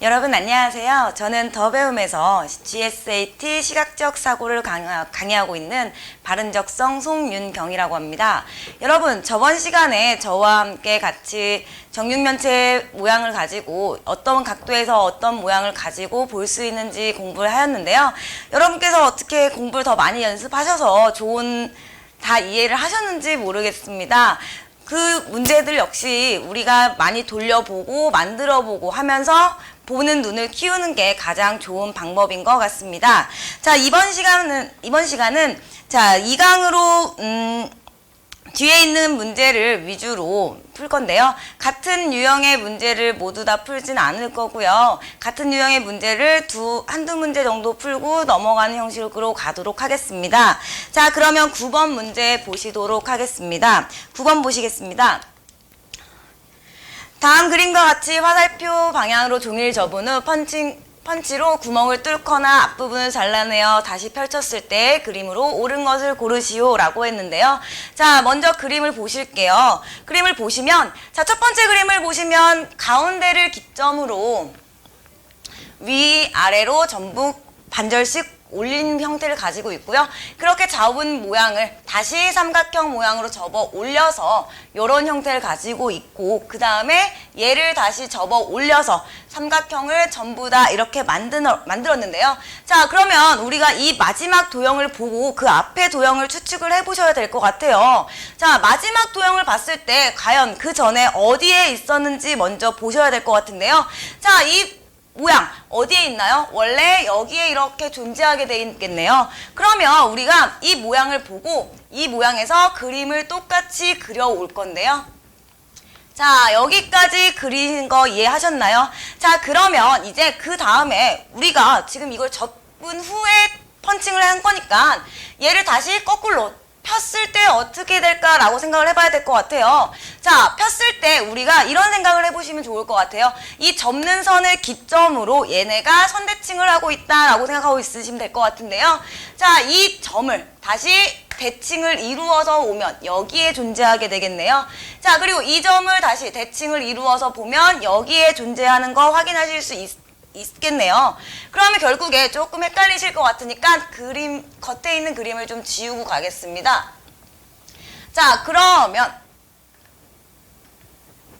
여러분 안녕하세요. 저는 더 배움에서 GSAT 시각적 사고를 강화- 강의하 고 있는 바른적성 송윤경이라고 합니다. 여러분 저번 시간에 저와 함께 같이 정육면체 모양을 가지고 어떤 각도에서 어떤 모양을 가지고 볼 수 있는지 공부를 하였는데요. 여러분께서 어떻게 공부를 더 많이 연습하셔서 좋은 다 이해를 하셨는지 모르겠습니다. 그 문제들 역시 우리가 많이 돌려보고 만들어보고 하면서 보는 눈을 키우는 게 가장 좋은 방법인 것 같습니다. 자 이번 시간은 이번 시간은 자 2강으로 음, 뒤에 있는 문제를 위주로 풀 건데요. 같은 유형의 문제를 모두 다 풀진 않을 거고요. 같은 유형의 문제를 두, 한두 문제 정도 풀고 넘어가는 형식으로 가도록 하겠습니다. 자, 그러면 9번 문제 보시도록 하겠습니다. 9번 보시겠습니다. 다음 그림과 같이 화살표 방향으로 종이를 접은 후 펀칭, 펀치로 구멍을 뚫거나 앞부분을 잘라내어 다시 펼쳤을 때 그림으로 옳은 것을 고르시오 라고 했는데요. 자, 먼저 그림을 보실게요. 그림을 보시면, 자, 첫 번째 그림을 보시면 가운데를 기점으로 위, 아래로 전부 반절씩 올린 형태를 가지고 있고요. 그렇게 잡은 모양을 다시 삼각형 모양으로 접어 올려서 이런 형태를 가지고 있고 그 다음에 얘를 다시 접어 올려서 삼각형을 전부 다 이렇게 만들어, 만들었는데요. 자 그러면 우리가 이 마지막 도형을 보고 그 앞에 도형을 추측을 해보셔야 될 것 같아요. 자 마지막 도형을 봤을 때 과연 그 전에 어디에 있었는지 먼저 보셔야 될 것 같은데요. 자이 모양 어디에 있나요? 원래 여기에 이렇게 존재하게 돼 있겠네요. 그러면 우리가 이 모양을 보고 이 모양에서 그림을 똑같이 그려올 건데요. 자, 여기까지 그린 거 이해하셨나요? 자, 그러면 이제 그 다음에 우리가 지금 이걸 접은 후에 펀칭을 한 거니까 얘를 다시 거꾸로 폈을 때 어떻게 될까라고 생각을 해봐야 될 것 같아요. 자, 폈을 때 우리가 이런 생각을 해보시면 좋을 것 같아요. 이 접는 선을 기점으로 얘네가 선대칭을 하고 있다라고 생각하고 있으시면 될 것 같은데요. 자, 이 점을 다시 대칭을 이루어서 오면 여기에 존재하게 되겠네요. 자, 그리고 이 점을 다시 대칭을 이루어서 보면 여기에 존재하는 거 확인하실 수 있, 있겠네요. 그러면 결국에 조금 헷갈리실 것 같으니까 그림, 겉에 있는 그림을 좀 지우고 가겠습니다. 자, 그러면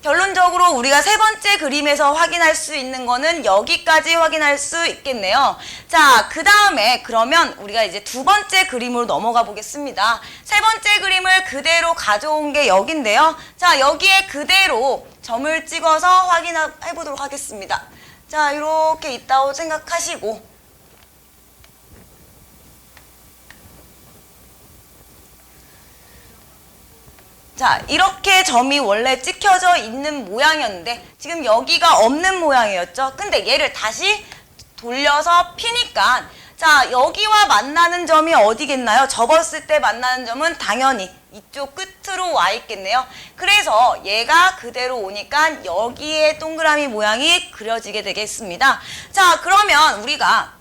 결론적으로 우리가 세 번째 그림에서 확인할 수 있는 거는 여기까지 확인할 수 있겠네요. 자, 그 다음에 그러면 우리가 이제 두 번째 그림으로 넘어가 보겠습니다. 세 번째 그림을 그대로 가져온 게 여긴데요. 자, 여기에 그대로 점을 찍어서 확인해 보도록 하겠습니다. 자, 이렇게 있다고 생각하시고 자, 이렇게 점이 원래 찍혀져 있는 모양이었는데 지금 여기가 없는 모양이었죠. 근데 얘를 다시 돌려서 피니까 자, 여기와 만나는 점이 어디겠나요? 접었을 때 만나는 점은 당연히 이쪽 끝으로 와 있겠네요. 그래서 얘가 그대로 오니까 여기에 동그라미 모양이 그려지게 되겠습니다. 자, 그러면 우리가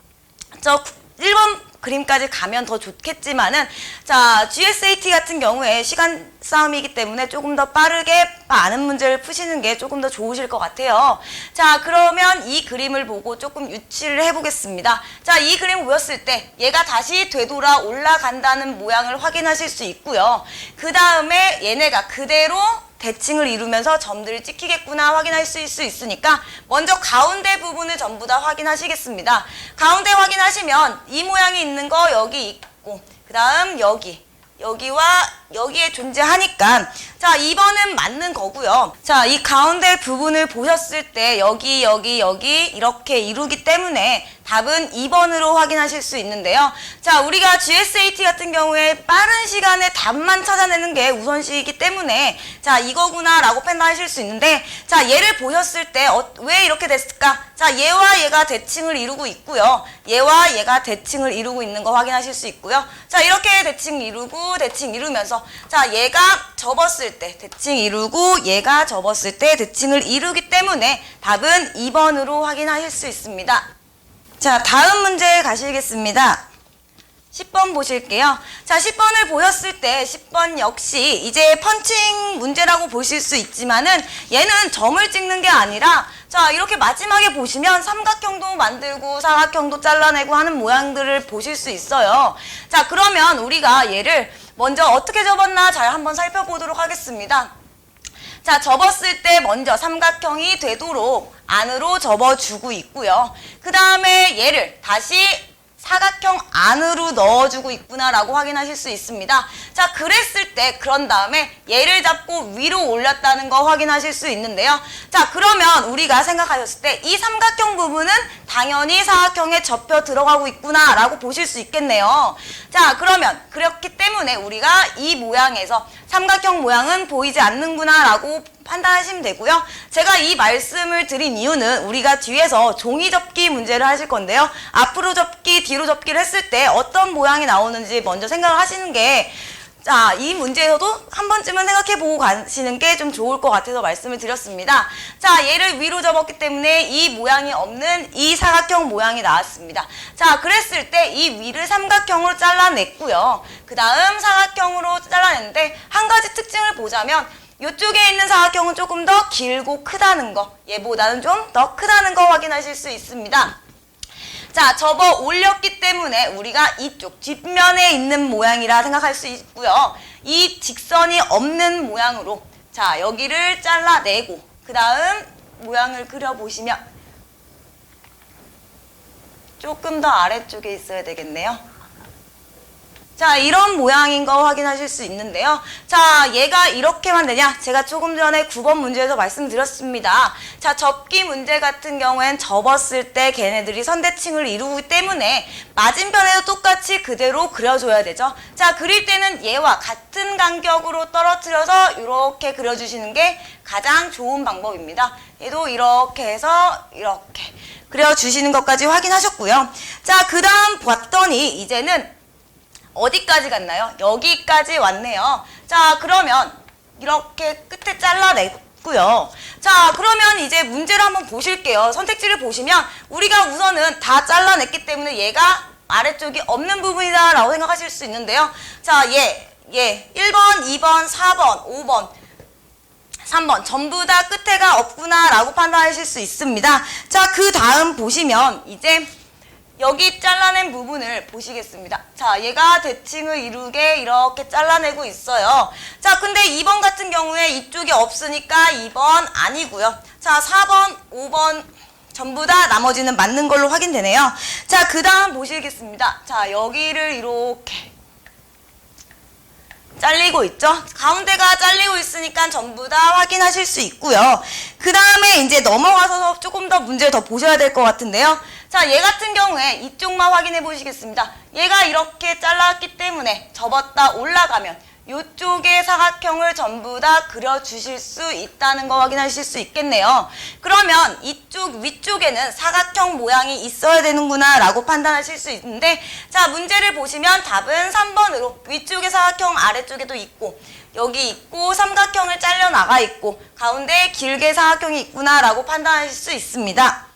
저 1번 그림까지 가면 더 좋겠지만은 자 GSAT 같은 경우에 시간 싸움이기 때문에 조금 더 빠르게 많은 문제를 푸시는 게 조금 더 좋으실 것 같아요. 자 그러면 이 그림을 보고 조금 유치를 해보겠습니다. 자이 그림 보였을 때 얘가 다시 되돌아 올라간다는 모양을 확인하실 수 있고요. 그 다음에 얘네가 그대로 대칭을 이루면서 점들을 찍히겠구나 확인할 수 있으니까 먼저 가운데 부분을 전부 다 확인하시겠습니다. 가운데 확인하시면 이 모양이 있는 거 여기 있고 그 다음 여기 여기와 여기에 존재하니까 자 2번은 맞는 거고요. 자 이 가운데 부분을 보셨을 때 여기 여기 여기 이렇게 이루기 때문에 답은 2번으로 확인하실 수 있는데요. 자 우리가 GSAT 같은 경우에 빠른 시간에 답만 찾아내는 게 우선시이기 때문에 자 이거구나 라고 판단하실 수 있는데 자 얘를 보셨을 때 왜 이렇게 됐을까? 자 얘와 얘가 대칭을 이루고 있고요. 얘와 얘가 대칭을 이루고 있는 거 확인하실 수 있고요. 자 이렇게 대칭 이루고 대칭 이루면서 자 얘가 접었을 때 대칭 이루고 얘가 접었을 때 대칭을 이루기 때문에 답은 2번으로 확인하실 수 있습니다. 자 다음 문제 가시겠습니다. 10번 보실게요. 자, 10번을 보셨을 때 10번 역시 이제 펀칭 문제라고 보실 수 있지만은 얘는 점을 찍는 게 아니라 자, 이렇게 마지막에 보시면 삼각형도 만들고 사각형도 잘라내고 하는 모양들을 보실 수 있어요. 자, 그러면 우리가 얘를 먼저 어떻게 접었나 잘 한번 살펴보도록 하겠습니다. 자, 접었을 때 먼저 삼각형이 되도록 안으로 접어주고 있고요. 그 다음에 얘를 다시 사각형 안으로 넣어주고 있구나라고 확인하실 수 있습니다. 자, 그랬을 때 그런 다음에 얘를 잡고 위로 올렸다는 거 확인하실 수 있는데요. 자, 그러면 우리가 생각하셨을 때 이 삼각형 부분은 당연히 사각형에 접혀 들어가고 있구나라고 보실 수 있겠네요. 자, 그러면 그렇기 때문에 우리가 이 모양에서 삼각형 모양은 보이지 않는구나라고 판단하시면 되고요. 제가 이 말씀을 드린 이유는 우리가 뒤에서 종이 접기 문제를 하실 건데요. 앞으로 접기, 뒤로 접기를 했을 때 어떤 모양이 나오는지 먼저 생각을 하시는 게 자, 이 문제에서도 한 번쯤은 생각해 보고 가시는 게 좀 좋을 것 같아서 말씀을 드렸습니다. 자, 얘를 위로 접었기 때문에 이 모양이 없는 이 사각형 모양이 나왔습니다. 자, 그랬을 때 이 위를 삼각형으로 잘라냈고요. 그 다음 사각형으로 잘라냈는데 한 가지 특징을 보자면 이쪽에 있는 사각형은 조금 더 길고 크다는 거, 얘보다는 좀 더 크다는 거 확인하실 수 있습니다. 자, 접어 올렸기 때문에 우리가 이쪽 뒷면에 있는 모양이라 생각할 수 있고요. 이 직선이 없는 모양으로 자, 여기를 잘라내고 그 다음 모양을 그려보시면 조금 더 아래쪽에 있어야 되겠네요. 자, 이런 모양인 거 확인하실 수 있는데요. 자, 얘가 이렇게만 되냐? 제가 조금 전에 9번 문제에서 말씀드렸습니다. 자, 접기 문제 같은 경우엔 접었을 때 걔네들이 선대칭을 이루기 때문에 맞은편에도 똑같이 그대로 그려줘야 되죠. 자, 그릴 때는 얘와 같은 간격으로 떨어뜨려서 이렇게 그려주시는 게 가장 좋은 방법입니다. 얘도 이렇게 해서 이렇게 그려주시는 것까지 확인하셨고요. 자, 그 다음 봤더니 이제는 어디까지 갔나요? 여기까지 왔네요. 자, 그러면 이렇게 끝에 잘라냈고요. 자, 그러면 이제 문제를 한번 보실게요. 선택지를 보시면 우리가 우선은 다 잘라냈기 때문에 얘가 아래쪽이 없는 부분이다 라고 생각하실 수 있는데요. 자, 얘, 얘 1번, 2번, 4번, 5번 3번 전부 다 끝에가 없구나 라고 판단하실 수 있습니다. 자, 그 다음 보시면 이제 여기 잘라낸 부분을 보시겠습니다. 자, 얘가 대칭을 이루게 이렇게 잘라내고 있어요. 자, 근데 2번 같은 경우에 이쪽이 없으니까 2번 아니고요. 자, 4번, 5번 전부 다 나머지는 맞는 걸로 확인되네요. 자, 그 다음 보시겠습니다. 자, 여기를 이렇게 잘리고 있죠? 가운데가 잘리고 있으니까 전부 다 확인하실 수 있고요. 그 다음에 이제 넘어가서 조금 더 문제를 더 보셔야 될 것 같은데요. 자, 얘 같은 경우에 이쪽만 확인해 보시겠습니다. 얘가 이렇게 잘랐기 때문에 접었다 올라가면 이쪽의 사각형을 전부 다 그려주실 수 있다는 거 확인하실 수 있겠네요. 그러면 이쪽 위쪽에는 사각형 모양이 있어야 되는구나 라고 판단하실 수 있는데 자 문제를 보시면 답은 3번으로 위쪽에 사각형 아래쪽에도 있고 여기 있고 삼각형을 잘려 나가 있고 가운데 길게 사각형이 있구나 라고 판단하실 수 있습니다.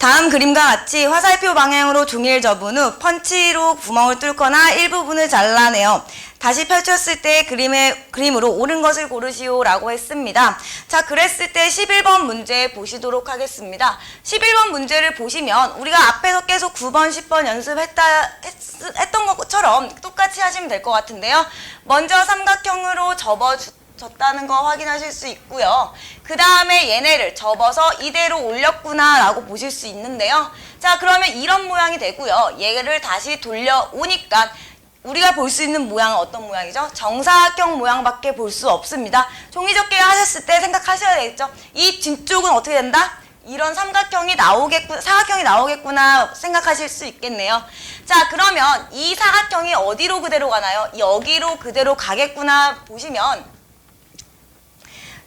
다음 그림과 같이 화살표 방향으로 종이를 접은 후 펀치로 구멍을 뚫거나 일부분을 잘라내어 다시 펼쳤을 때 그림의, 그림으로 옳은 것을 고르시오 라고 했습니다. 자, 그랬을 때 11번 문제 보시도록 하겠습니다. 11번 문제를 보시면 우리가 앞에서 계속 9번, 10번 연습했다, 했, 했던 것처럼 똑같이 하시면 될 것 같은데요. 먼저 삼각형으로 접어주 졌다는 거 확인하실 수 있고요. 그 다음에 얘네를 접어서 이대로 올렸구나 라고 보실 수 있는데요. 자 그러면 이런 모양이 되고요. 얘를 다시 돌려오니까 우리가 볼 수 있는 모양은 어떤 모양이죠? 정사각형 모양밖에 볼 수 없습니다. 종이 접기 하셨을 때 생각하셔야 되겠죠? 이 뒤쪽은 어떻게 된다? 이런 삼각형이 나오겠구나, 사각형이 나오겠구나 생각하실 수 있겠네요. 자, 그러면 이 사각형이 어디로 그대로 가나요? 여기로 그대로 가겠구나 보시면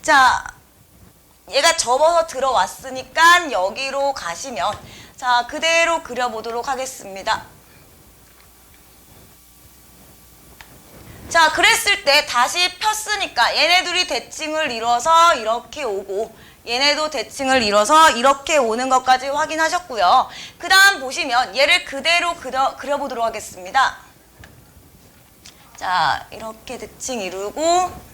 자, 얘가 접어서 들어왔으니까 여기로 가시면 자, 그대로 그려보도록 하겠습니다. 자, 그랬을 때 다시 폈으니까 얘네 둘이 대칭을 이뤄서 이렇게 오고 얘네도 대칭을 이뤄서 이렇게 오는 것까지 확인하셨고요. 그 다음 보시면 얘를 그대로 그려, 그려보도록 하겠습니다. 자, 이렇게 대칭 이루고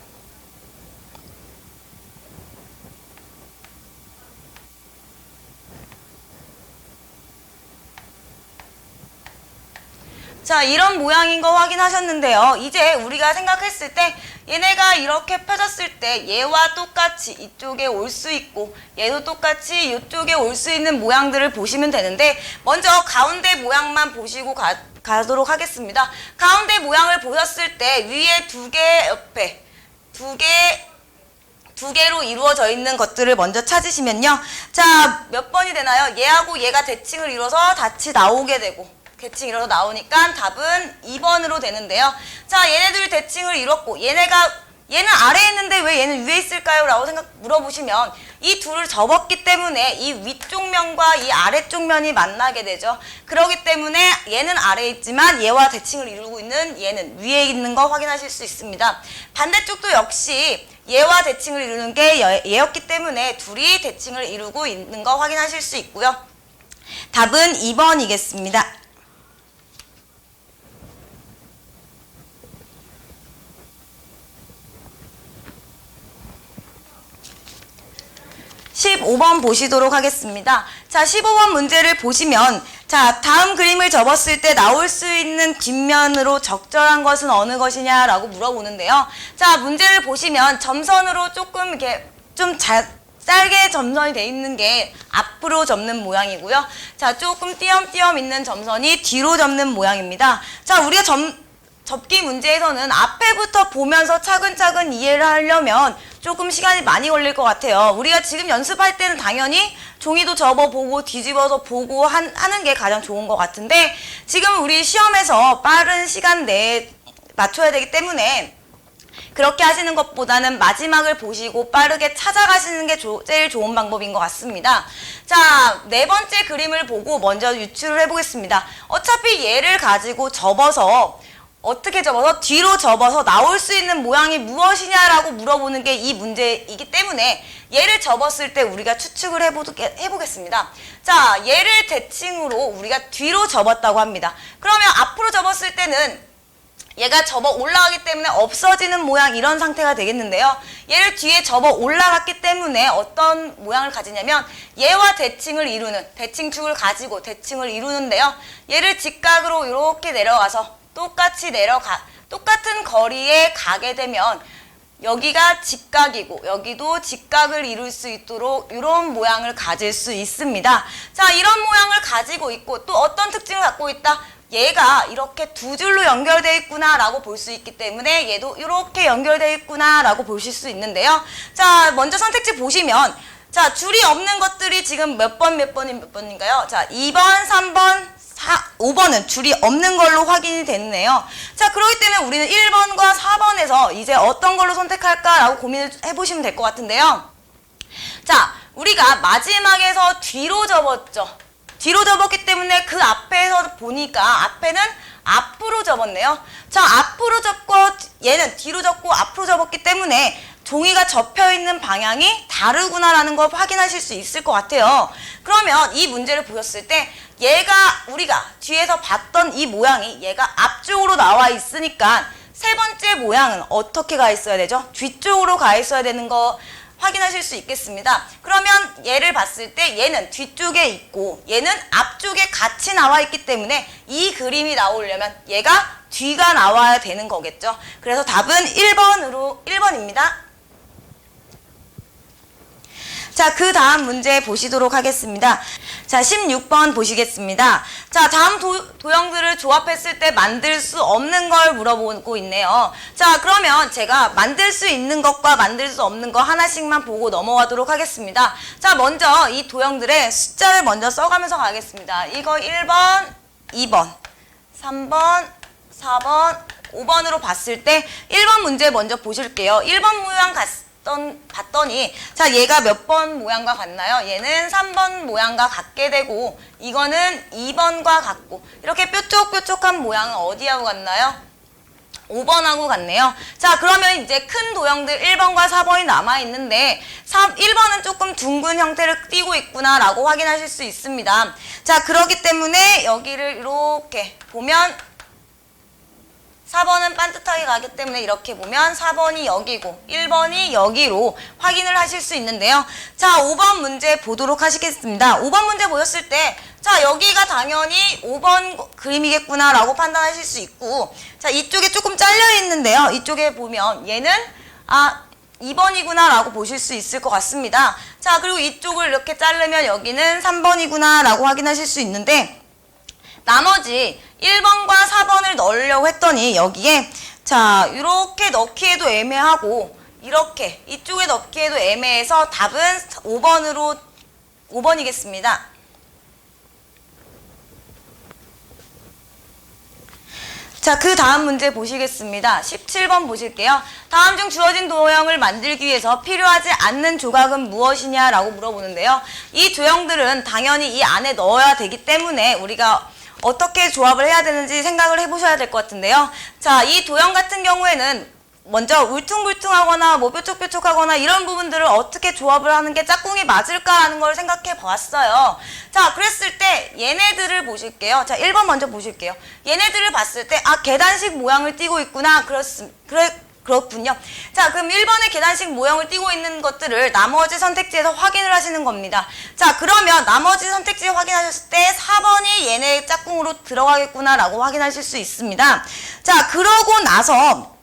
자, 이런 모양인 거 확인하셨는데요. 이제 우리가 생각했을 때 얘네가 이렇게 펴졌을 때 얘와 똑같이 이쪽에 올 수 있고 얘도 똑같이 이쪽에 올 수 있는 모양들을 보시면 되는데 먼저 가운데 모양만 보시고 가, 가도록 하겠습니다. 가운데 모양을 보셨을 때 위에 두 개 옆에 두 개, 두 개로 이루어져 있는 것들을 먼저 찾으시면요. 자, 몇 번이 되나요? 얘하고 얘가 대칭을 이뤄서 같이 나오게 되고 대칭 이뤄서 나오니까 답은 2번으로 되는데요. 자, 얘네들 대칭을 이뤘고 얘네가 얘는 아래에 있는데 왜 얘는 위에 있을까요? 라고 생각 물어보시면 이 둘을 접었기 때문에 이 위쪽 면과 이 아래쪽 면이 만나게 되죠. 그렇기 때문에 얘는 아래에 있지만 얘와 대칭을 이루고 있는 얘는 위에 있는 거 확인하실 수 있습니다. 반대쪽도 역시 얘와 대칭을 이루는 게 얘- 얘였기 때문에 둘이 대칭을 이루고 있는 거 확인하실 수 있고요. 답은 2번이겠습니다. 15번 보시도록 하겠습니다. 자, 15번 문제를 보시면 자, 다음 그림을 접었을 때 나올 수 있는 뒷면으로 적절한 것은 어느 것이냐라고 물어보는데요. 자, 문제를 보시면 점선으로 조금 이렇게 좀 잘, 짧게 점선이 돼 있는 게 앞으로 접는 모양이고요. 자, 조금 띄엄띄엄 있는 점선이 뒤로 접는 모양입니다. 자, 우리가 점, 접기 문제에서는 앞에부터 보면서 차근차근 이해를 하려면 조금 시간이 많이 걸릴 것 같아요. 우리가 지금 연습할 때는 당연히 종이도 접어보고 뒤집어서 보고 한- 하는 게 가장 좋은 것 같은데 지금 우리 시험에서 빠른 시간 내에 맞춰야 되기 때문에 그렇게 하시는 것보다는 마지막을 보시고 빠르게 찾아가시는 게 조- 제일 좋은 방법인 것 같습니다. 자, 네 번째 그림을 보고 먼저 유추를 해보겠습니다. 어차피 얘를 가지고 접어서 어떻게 접어서 뒤로 접어서 나올 수 있는 모양이 무엇이냐라고 물어보는 게 이 문제이기 때문에 얘를 접었을 때 우리가 추측을 해보, 해보겠습니다. 자, 얘를 대칭으로 우리가 뒤로 접었다고 합니다. 그러면 앞으로 접었을 때는 얘가 접어 올라가기 때문에 없어지는 모양 이런 상태가 되겠는데요. 얘를 뒤에 접어 올라갔기 때문에 어떤 모양을 가지냐면 얘와 대칭을 이루는 대칭축을 가지고 대칭을 이루는데요. 얘를 직각으로 이렇게 내려가서 똑같이 내려가 똑같은 거리에 가게 되면 여기가 직각이고 여기도 직각을 이룰 수 있도록 이런 모양을 가질 수 있습니다. 자, 이런 모양을 가지고 있고 또 어떤 특징을 갖고 있다? 얘가 이렇게 두 줄로 연결되어 있구나 라고 볼 수 있기 때문에 얘도 이렇게 연결되어 있구나 라고 보실 수 있는데요. 자, 먼저 선택지 보시면 자, 줄이 없는 것들이 지금 몇 번 몇 번이 몇 번인가요? 자, 2번, 3번, 4, 5번은 줄이 없는 걸로 확인이 됐네요. 자, 그렇기 때문에 우리는 1번과 4번에서 이제 어떤 걸로 선택할까라고 고민을 해보시면 될 것 같은데요. 자, 우리가 마지막에서 뒤로 접었죠. 뒤로 접었기 때문에 그 앞에서 보니까 앞에는 앞으로 접었네요. 자, 앞으로 접고 얘는 뒤로 접고 앞으로 접었기 때문에 종이가 접혀 있는 방향이 다르구나라는 걸 확인하실 수 있을 것 같아요. 그러면 이 문제를 보셨을 때 얘가 우리가 뒤에서 봤던 이 모양이 얘가 앞쪽으로 나와 있으니까 세 번째 모양은 어떻게 가 있어야 되죠? 뒤쪽으로 가 있어야 되는 거 확인하실 수 있겠습니다. 그러면 얘를 봤을 때 얘는 뒤쪽에 있고 얘는 앞쪽에 같이 나와 있기 때문에 이 그림이 나오려면 얘가 뒤가 나와야 되는 거겠죠. 그래서 답은 1번으로 1번입니다. 자, 그 다음 문제 보시도록 하겠습니다. 자, 16번 보시겠습니다. 자, 다음 도, 도형들을 조합했을 때 만들 수 없는 걸 물어보고 있네요. 자, 그러면 제가 만들 수 있는 것과 만들 수 없는 거 하나씩만 보고 넘어가도록 하겠습니다. 자, 먼저 이 도형들의 숫자를 먼저 써가면서 가겠습니다. 이거 1번, 2번, 3번, 4번, 5번으로 봤을 때 1번 문제 먼저 보실게요. 1번 모양 갔 봤던, 봤더니 자 얘가 몇 번 모양과 같나요? 얘는 3번 모양과 같게 되고 이거는 2번과 같고 이렇게 뾰족뾰족한 모양은 어디하고 같나요? 5번하고 같네요. 자, 그러면 이제 큰 도형들 1번과 4번이 남아있는데, 3, 1번은 조금 둥근 형태를 띠고 있구나 라고 확인하실 수 있습니다. 자, 그렇기 때문에 여기를 이렇게 보면 4번은 반듯하게 가기 때문에 이렇게 보면 4번이 여기고 1번이 여기로 확인을 하실 수 있는데요. 자, 5번 문제 보도록 하시겠습니다. 5번 문제 보셨을 때, 자, 여기가 당연히 5번 그림이겠구나 라고 판단하실 수 있고, 자, 이쪽에 조금 잘려 있는데요. 이쪽에 보면 얘는, 아, 2번이구나 라고 보실 수 있을 것 같습니다. 자, 그리고 이쪽을 이렇게 자르면 여기는 3번이구나 라고 확인하실 수 있는데, 나머지 1번과 4번을 넣으려고 했더니 여기에 자 이렇게 넣기에도 애매하고 이렇게 이쪽에 넣기에도 애매해서 답은 5번으로 5번이겠습니다. 자, 그 다음 문제 보시겠습니다. 17번 보실게요. 다음 중 주어진 도형을 만들기 위해서 필요하지 않는 조각은 무엇이냐라고 물어보는데요. 이 도형들은 당연히 이 안에 넣어야 되기 때문에 우리가 어떻게 조합을 해야 되는지 생각을 해보셔야 될 것 같은데요. 자, 이 도형 같은 경우에는 먼저 울퉁불퉁하거나 뭐 뾰족뾰족하거나 이런 부분들을 어떻게 조합을 하는 게 짝꿍이 맞을까 하는 걸 생각해 봤어요. 자, 그랬을 때 얘네들을 보실게요. 자, 1번 먼저 보실게요. 얘네들을 봤을 때, 아, 계단식 모양을 띠고 있구나. 그렇습, 그래, 그렇군요. 자, 그럼 1번의 계단식 모형을 띠고 있는 것들을 나머지 선택지에서 확인을 하시는 겁니다. 자, 그러면 나머지 선택지 확인하셨을 때 4번이 얘네 짝꿍으로 들어가겠구나라고 확인하실 수 있습니다. 자, 그러고 나서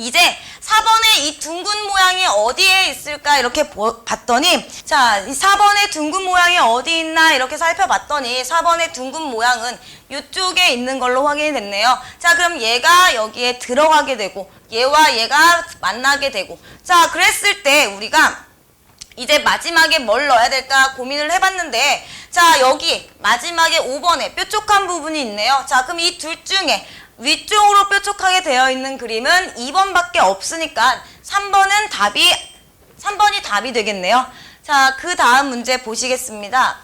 이제 4번의 이 둥근 모양이 어디에 있을까 이렇게 보- 봤더니 자, 이 4번의 둥근 모양이 어디 있나 이렇게 살펴봤더니 4번의 둥근 모양은 이쪽에 있는 걸로 확인이 됐네요. 자, 그럼 얘가 여기에 들어가게 되고 얘와 얘가 만나게 되고 자, 그랬을 때 우리가 이제 마지막에 뭘 넣어야 될까 고민을 해봤는데 자 여기 마지막에 5번에 뾰족한 부분이 있네요 자 그럼 이 둘 중에 위쪽으로 뾰족하게 되어 있는 그림은 2번밖에 없으니까 3번은 답이 3번이 답이 되겠네요. 자 그 다음 문제 보시겠습니다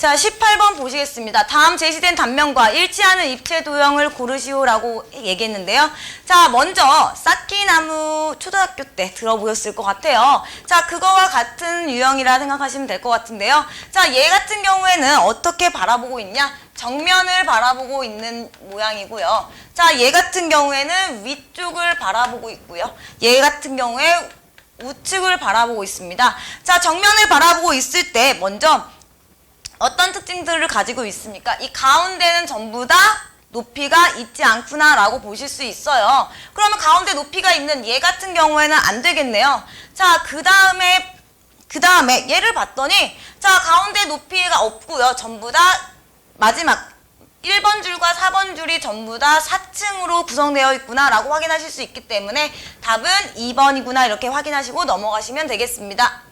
자, 18번 보시겠습니다. 다음 제시된 단면과 일치하는 입체 도형을 고르시오라고 얘기했는데요. 자, 먼저 쌓기나무 초등학교 때 들어보셨을 것 같아요. 자, 그거와 같은 유형이라 생각하시면 될 것 같은데요. 자, 얘 같은 경우에는 어떻게 바라보고 있냐? 정면을 바라보고 있는 모양이고요. 자, 얘 같은 경우에는 위쪽을 바라보고 있고요. 얘 같은 경우에 우측을 바라보고 있습니다. 자, 정면을 바라보고 있을 때 먼저 어떤 특징들을 가지고 있습니까? 이 가운데는 전부 다 높이가 있지 않구나라고 보실 수 있어요. 그러면 가운데 높이가 있는 얘 같은 경우에는 안 되겠네요. 자, 그 다음에, 그 다음에 얘를 봤더니, 자, 가운데 높이가 없고요. 전부 다 마지막 1번 줄과 4번 줄이 전부 다 4층으로 구성되어 있구나라고 확인하실 수 있기 때문에 답은 2번이구나 이렇게 확인하시고 넘어가시면 되겠습니다.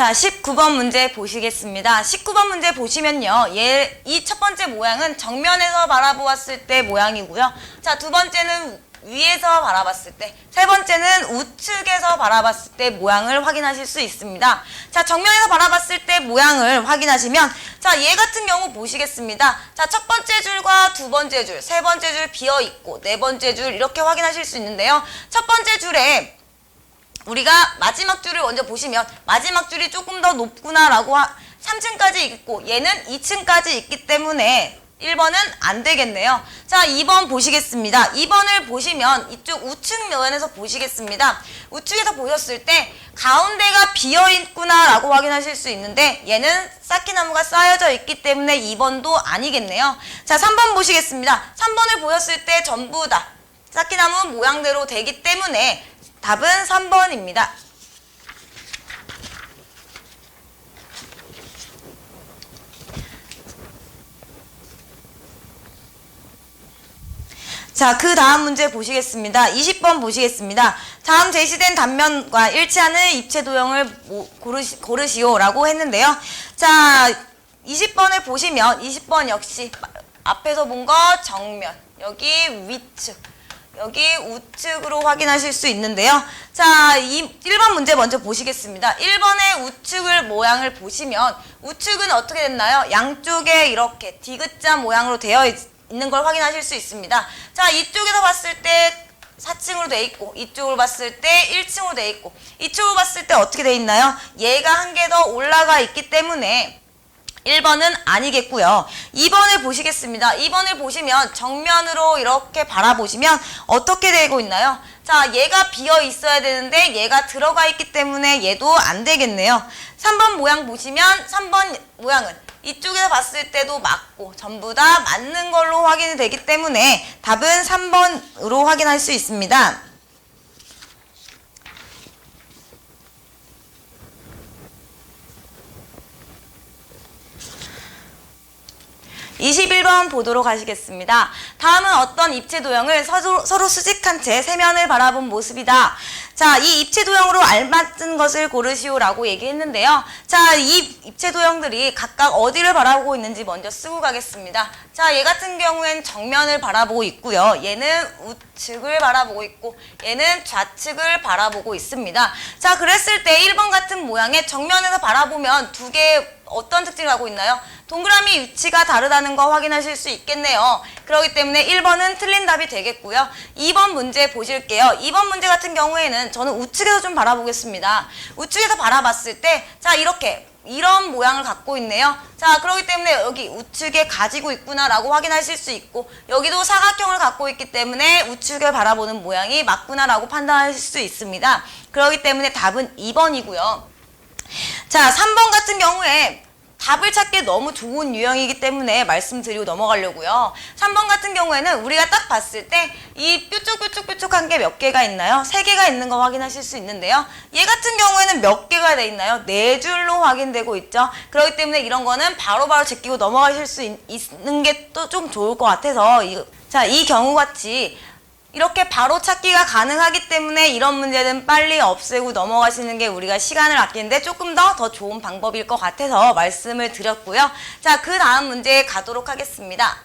자, 19번 문제 보시겠습니다. 19번 문제 보시면요. 얘, 이 첫 번째 모양은 정면에서 바라보았을 때 모양이고요. 자, 두 번째는 위에서 바라봤을 때, 세 번째는 우측에서 바라봤을 때 모양을 확인하실 수 있습니다. 자, 정면에서 바라봤을 때 모양을 확인하시면, 자, 얘 같은 경우 보시겠습니다. 자, 첫 번째 줄과 두 번째 줄, 세 번째 줄 비어 있고, 네 번째 줄 이렇게 확인하실 수 있는데요. 첫 번째 줄에 우리가 마지막 줄을 먼저 보시면 마지막 줄이 조금 더 높구나라고 하, 3층까지 있고 얘는 2층까지 있기 때문에 1번은 안 되겠네요. 자, 2번 보시겠습니다. 2번을 보시면 이쪽 우측 면에서 보시겠습니다. 우측에서 보셨을 때 가운데가 비어 있구나라고 확인하실 수 있는데 얘는 쌓기나무가 쌓여져 있기 때문에 2번도 아니겠네요. 자, 3번 보시겠습니다. 3번을 보셨을 때 전부 다 쌓기나무 모양대로 되기 때문에 답은 3번입니다. 자, 그 다음 문제 보시겠습니다. 20번 보시겠습니다. 다음 제시된 단면과 일치하는 입체 도형을 모- 고르시, 고르시오 라고 했는데요. 자, 20번을 보시면 20번 역시 앞에서 본 거 정면, 여기 위측, 여기 우측으로 확인하실 수 있는데요. 자, 이 1번 문제 먼저 보시겠습니다. 1번의 우측을 모양을 보시면 우측은 어떻게 됐나요? 양쪽에 이렇게 디귿자 모양으로 되어 있- 있는 걸 확인하실 수 있습니다. 자, 이쪽에서 봤을 때 4층으로 돼 있고 이쪽으로 봤을 때 1층으로 돼 있고 이쪽으로 봤을 때 어떻게 돼 있나요? 얘가 한 개 더 올라가 있기 때문에 1번은 아니겠고요. 2번을 보시겠습니다. 2번을 보시면 정면으로 이렇게 바라보시면 어떻게 되고 있나요? 자, 얘가 비어 있어야 되는데 얘가 들어가 있기 때문에 얘도 안 되겠네요. 3번 모양 보시면 3번 모양은 이쪽에서 봤을 때도 맞고 전부 다 맞는 걸로 확인이 되기 때문에 답은 3번으로 확인할 수 있습니다. 21번 보도록 하시겠습니다. 다음은 어떤 입체 도형을 서로, 서로 수직한 채 세면을 바라본 모습이다. 자, 이 입체 도형으로 알맞은 것을 고르시오라고 얘기했는데요. 자, 이 입체 도형들이 각각 어디를 바라보고 있는지 먼저 쓰고 가겠습니다. 자, 얘 같은 경우엔 정면을 바라보고 있고요. 얘는 우측을 바라보고 있고 얘는 좌측을 바라보고 있습니다. 자, 그랬을 때 1번 같은 모양의 정면에서 바라보면 두개 어떤 특징을 갖고 있나요? 동그라미 위치가 다르다는 거 확인하실 수 있겠네요. 그렇기 때문에 1번은 틀린 답이 되겠고요. 2번 문제 보실게요. 2번 문제 같은 경우에는 저는 우측에서 좀 바라보겠습니다. 우측에서 바라봤을 때, 자, 이렇게. 이런 모양을 갖고 있네요. 자, 그렇기 때문에 여기 우측에 가지고 있구나라고 확인하실 수 있고, 여기도 사각형을 갖고 있기 때문에 우측을 바라보는 모양이 맞구나라고 판단하실 수 있습니다. 그렇기 때문에 답은 2번이고요. 자, 3번 같은 경우에 답을 찾기 너무 좋은 유형이기 때문에 말씀드리고 넘어가려고요. 3번 같은 경우에는 우리가 딱 봤을 때 이 뾰족뾰족뾰족한 게 몇 개가 있나요? 세 개가 있는 거 확인하실 수 있는데요. 얘 같은 경우에는 몇 개가 돼 있나요? 네 줄로 확인되고 있죠. 그렇기 때문에 이런 거는 바로바로 제끼고 넘어가실 수 있, 있는 게 또 좀 좋을 것 같아서 이, 자, 이 경우 같이 이렇게 바로 찾기가 가능하기 때문에 이런 문제는 빨리 없애고 넘어가시는 게 우리가 시간을 아끼는데 조금 더 더 좋은 방법일 것 같아서 말씀을 드렸고요. 자, 그 다음 문제 가도록 하겠습니다.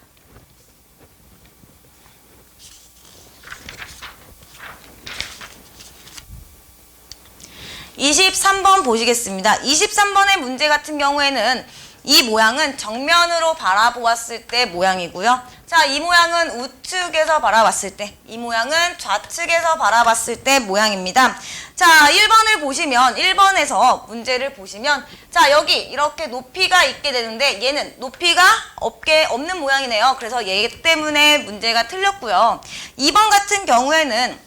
23번 보시겠습니다. 23번의 문제 같은 경우에는 이 모양은 정면으로 바라보았을 때 모양이고요. 자, 이 모양은 우측에서 바라봤을 때, 이 모양은 좌측에서 바라봤을 때 모양입니다. 자, 1번을 보시면, 1번에서 문제를 보시면, 자, 여기 이렇게 높이가 있게 되는데, 얘는 높이가 없게, 없는 모양이네요. 그래서 얘 때문에 문제가 틀렸고요. 2번 같은 경우에는,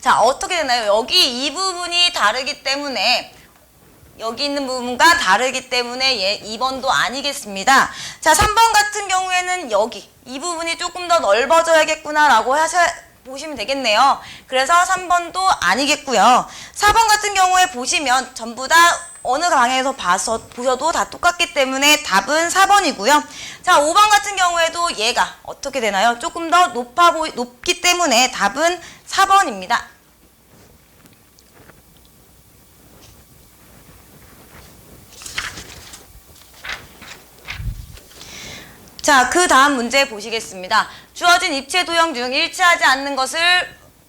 자, 어떻게 되나요? 여기 이 부분이 다르기 때문에 여기 있는 부분과 다르기 때문에 얘 2번도 아니겠습니다. 자, 3번 같은 경우에는 여기 이 부분이 조금 더 넓어져야겠구나라고 하셔 보시면 되겠네요. 그래서 3번도 아니겠고요. 4번 같은 경우에 보시면 전부 다 어느 방향에서 봐서 보셔도 다 똑같기 때문에 답은 4번이고요. 자, 5번 같은 경우에도 얘가 어떻게 되나요? 조금 더 높아 보이 높기 때문에 답은 4번입니다. 자, 그 다음 문제 보시겠습니다. 주어진 입체 도형 중 일치하지 않는 것을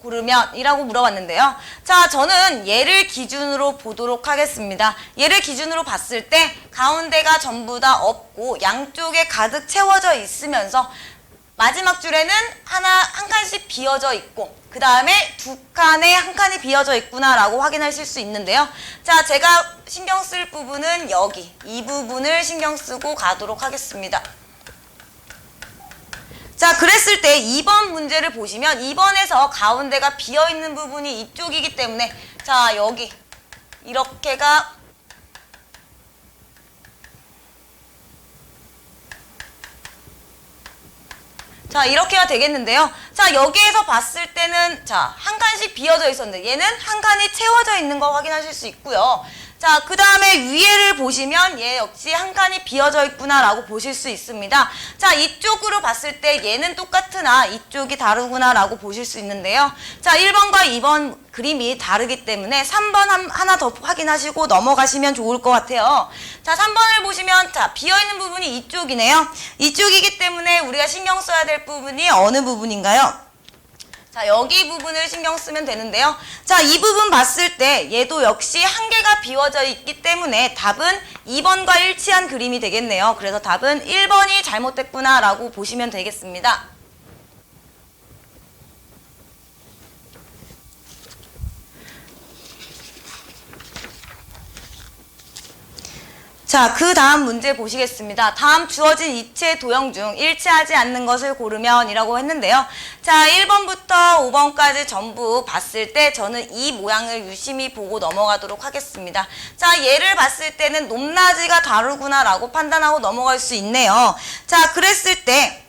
고르면 이라고 물어봤는데요. 자, 저는 얘를 기준으로 보도록 하겠습니다. 얘를 기준으로 봤을 때 가운데가 전부 다 없고 양쪽에 가득 채워져 있으면서 마지막 줄에는 하나 한 칸씩 비어져 있고 그 다음에 두 칸에 한 칸이 비어져 있구나라고 확인하실 수 있는데요. 자, 제가 신경 쓸 부분은 여기 이 부분을 신경 쓰고 가도록 하겠습니다. 자, 그랬을 때 2번 문제를 보시면 2번에서 가운데가 비어 있는 부분이 이쪽이기 때문에 자, 여기 이렇게가 자, 이렇게가 되겠는데요. 자, 여기에서 봤을 때는 자, 한 칸씩 비어져 있었는데 얘는 한 칸이 채워져 있는 거 확인하실 수 있고요. 자, 그 다음에 위에를 보시면 얘 역시 한 칸이 비어져 있구나라고 보실 수 있습니다. 자, 이쪽으로 봤을 때 얘는 똑같으나 이쪽이 다르구나라고 보실 수 있는데요. 자, 1번과 2번 그림이 다르기 때문에 3번 한, 하나 더 확인하시고 넘어가시면 좋을 것 같아요. 자, 3번을 보시면 자, 비어있는 부분이 이쪽이네요. 이쪽이기 때문에 우리가 신경 써야 될 부분이 어느 부분인가요? 자, 여기 부분을 신경 쓰면 되는데요. 자, 이 부분 봤을 때 얘도 역시 한 개가 비워져 있기 때문에 답은 2번과 일치한 그림이 되겠네요. 그래서 답은 1번이 잘못됐구나라고 보시면 되겠습니다. 자, 그 다음 문제 보시겠습니다. 다음 주어진 이체 도형 중 일치하지 않는 것을 고르면 이라고 했는데요. 자, 1번부터 5번까지 전부 봤을 때 저는 이 모양을 유심히 보고 넘어가도록 하겠습니다. 자, 얘를 봤을 때는 높낮이가 다르구나라고 판단하고 넘어갈 수 있네요. 자, 그랬을 때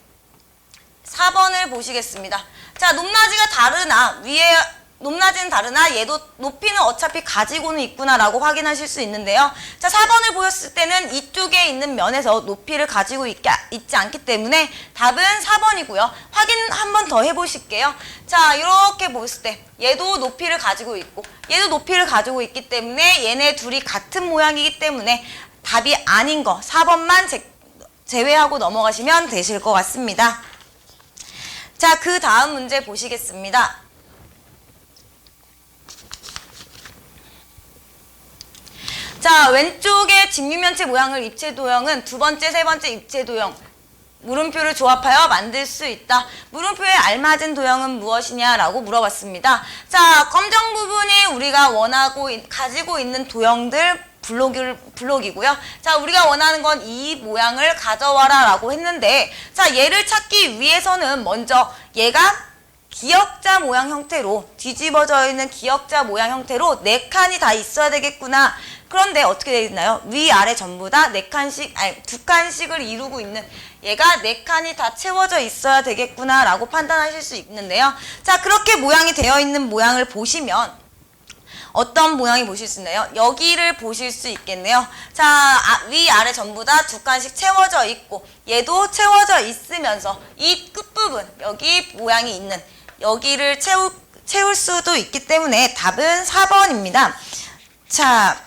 4번을 보시겠습니다. 자, 높낮이가 다르나 위에 높낮이는 다르나 얘도 높이는 어차피 가지고는 있구나라고 확인하실 수 있는데요. 자, 4번을 보였을 때는 이쪽에 있는 면에서 높이를 가지고 있, 있지 않기 때문에 답은 4번이고요. 확인 한 번 더 해보실게요. 자, 이렇게 보였을 때 얘도 높이를 가지고 있고 얘도 높이를 가지고 있기 때문에 얘네 둘이 같은 모양이기 때문에 답이 아닌 거 4번만 제, 제외하고 넘어가시면 되실 것 같습니다. 자, 그 다음 문제 보시겠습니다. 자, 왼쪽에 직육면체 모양을 입체 도형은 두 번째, 세 번째 입체 도형 물음표를 조합하여 만들 수 있다. 물음표에 알맞은 도형은 무엇이냐라고 물어봤습니다. 자, 검정 부분이 우리가 원하고 있- 가지고 있는 도형들 블록을, 블록이고요. 자, 우리가 원하는 건 이 모양을 가져와라 라고 했는데, 자, 얘를 찾기 위해서는 먼저 얘가 기역자 모양 형태로 뒤집어져 있는 기역자 모양 형태로 네 칸이 다 있어야 되겠구나. 그런데 어떻게 되어 있나요? 위 아래 전부 다 네 칸씩 아니 두 칸씩을 이루고 있는 얘가 네 칸이 다 채워져 있어야 되겠구나라고 판단하실 수 있는데요. 자, 그렇게 모양이 되어 있는 모양을 보시면 어떤 모양이 보실 수 있나요? 여기를 보실 수 있겠네요. 자, 아, 위, 아래 전부 다 두 칸씩 채워져 있고 얘도 채워져 있으면서 이 끝부분, 여기 모양이 있는 여기를 채우, 채울 수도 있기 때문에 답은 4번입니다. 자,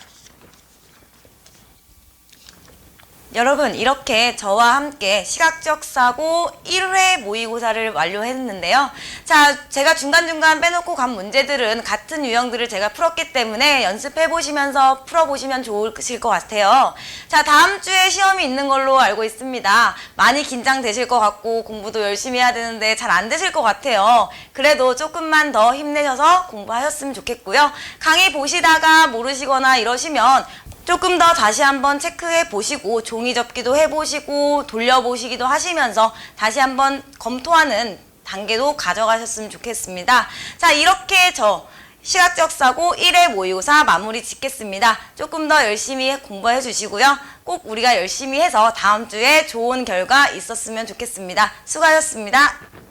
여러분 이렇게 저와 함께 시각적 사고 1회 모의고사를 완료했는데요. 자, 제가 중간중간 빼놓고 간 문제들은 같은 유형들을 제가 풀었기 때문에 연습해 보시면서 풀어 보시면 좋으실 것 같아요. 자, 다음 주에 시험이 있는 걸로 알고 있습니다. 많이 긴장되실 것 같고 공부도 열심히 해야 되는데 잘 안 되실 것 같아요. 그래도 조금만 더 힘내셔서 공부하셨으면 좋겠고요. 강의 보시다가 모르시거나 이러시면 조금 더 다시 한번 체크해 보시고 종이 접기도 해 보시고 돌려보시기도 하시면서 다시 한번 검토하는 단계도 가져가셨으면 좋겠습니다. 자, 이렇게 저 시각적 사고 1회 모의고사 마무리 짓겠습니다. 조금 더 열심히 공부해 주시고요. 꼭 우리가 열심히 해서 다음 주에 좋은 결과 있었으면 좋겠습니다. 수고하셨습니다.